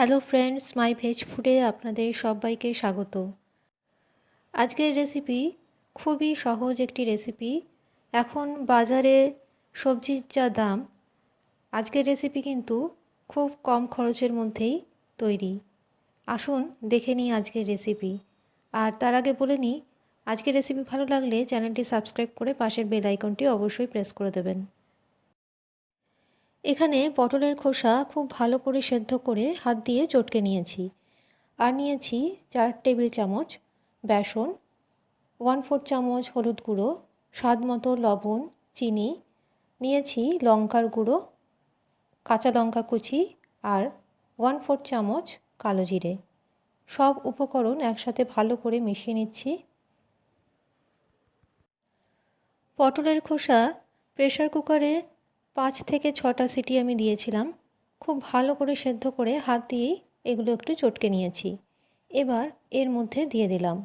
Hello friends মাই veg ফুডে আপনাদের সবাইকে স্বাগত। আজকের রেসিপি খুবই সহজ একটি রেসিপি এখন বাজারে সবজির যা দাম, আজকের রেসিপি কিন্তু খুব কম খরচের মধ্যেই তৈরি। আসুন দেখে নিই আজকের রেসিপি আর তার আগে বলে নিই, আজকের রেসিপি ভালো লাগলে চ্যানেলটি সাবস্ক্রাইব করে পাশের বেল আইকনটি অবশ্যই প্রেস করে দেবেন। এখানে পটলের খোসা খুব ভালো করে সেদ্ধ করে হাত দিয়ে চটকে নিয়েছি। আর নিয়েছি চার টেবিল চামচ বেসন ওয়ান ফোর চামচ হলুদ গুঁড়ো, স্বাদ মতো লবণ, চিনি, নিয়েছি লঙ্কার গুঁড়ো, কাঁচা লঙ্কা কুচি আর ওয়ান ফোর চামচ কালো জিরে। সব উপকরণ একসাথে ভালো করে মিশিয়ে নিচ্ছি। পটলের খোসা প্রেশার কুকারে পাঁচ থেকে ছটা সিটি আমি দিয়েছিলাম। খুব ভালো করে সেদ্ধ করে হাত দিয়েই এগুলো একটু চটকে নিয়েছি। এবার এর মধ্যে দিয়ে দিলাম।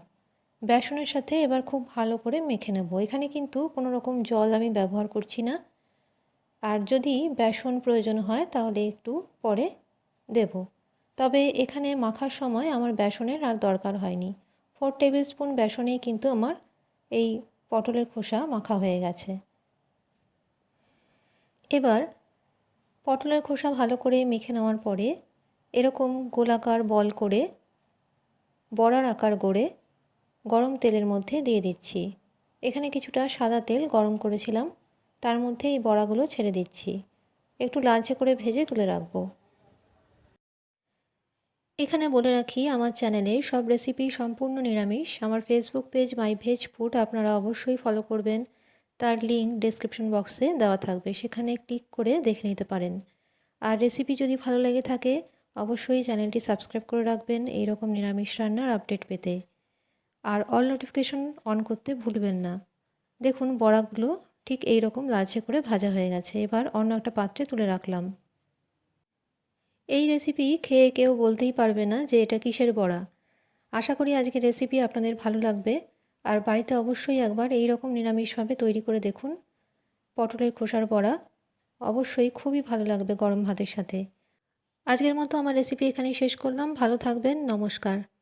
বেসনের সাথে এবার খুব ভালো করে মেখে নেব। এখানে কিন্তু কোনো রকম জল আমি ব্যবহার করছি না। আর যদি বেসন প্রয়োজন হয় তাহলে একটু পরে দেব। তবে এখানে মাখার সময় আমার বেসনের আর দরকার হয়নি। ফোর টেবিল স্পুন বেসনেই কিন্তু আমার এই পটলের খোসা মাখা হয়ে গেছে। এবার পটলের খোসা ভালো করে মেখে নেওয়ার পরে এরকম গোলাকার বল করে, বড়ার আকার গড়ে গরম তেলের মধ্যে দিয়ে দিচ্ছি। এখানে কিছুটা সাদা তেল গরম করেছিলাম, তার মধ্যে এই বড়াগুলো ছেড়ে দিচ্ছি। একটু লালচে করে ভেজে তুলে রাখব। এখানে বলে রাখি, আমার চ্যানেলে সব রেসিপি সম্পূর্ণ নিরামিষ। আমার Facebook page my veg food আপনারা অবশ্যই ফলো করবেন। তার লিঙ্ক ডেসক্রিপশন বক্সে দেওয়া থাকবে, সেখানে ক্লিক করে দেখে নিতে পারেন। আর রেসিপি যদি ভালো লেগে থাকে, অবশ্যই চ্যানেলটি সাবস্ক্রাইব করে রাখবেন এইরকম নিরামিষ রান্নার আপডেট পেতে। আর অল নোটিফিকেশন অন করতে ভুলবেন না। দেখুন, বড়াগুলো ঠিক এই রকম লালচে করে ভাজা হয়ে গেছে, এবার অন্য একটা পাত্রে তুলে রাখলাম। এই রেসিপি খেয়ে কেউ বলতেই পারবে না যে এটা কিসের বড়া। আশা করি আজকের রেসিপি আপনাদের ভালো লাগবে। আর বাড়িতে অবশ্যই একবার এই রকম নিরামিষভাবে তৈরি করে দেখুন। পটলের খোসার বড়া অবশ্যই খুবই ভালো লাগবে গরম ভাতের সাথে। আজকের মতো আমার রেসিপি এখানেই শেষ করলাম। ভালো থাকবেন। নমস্কার।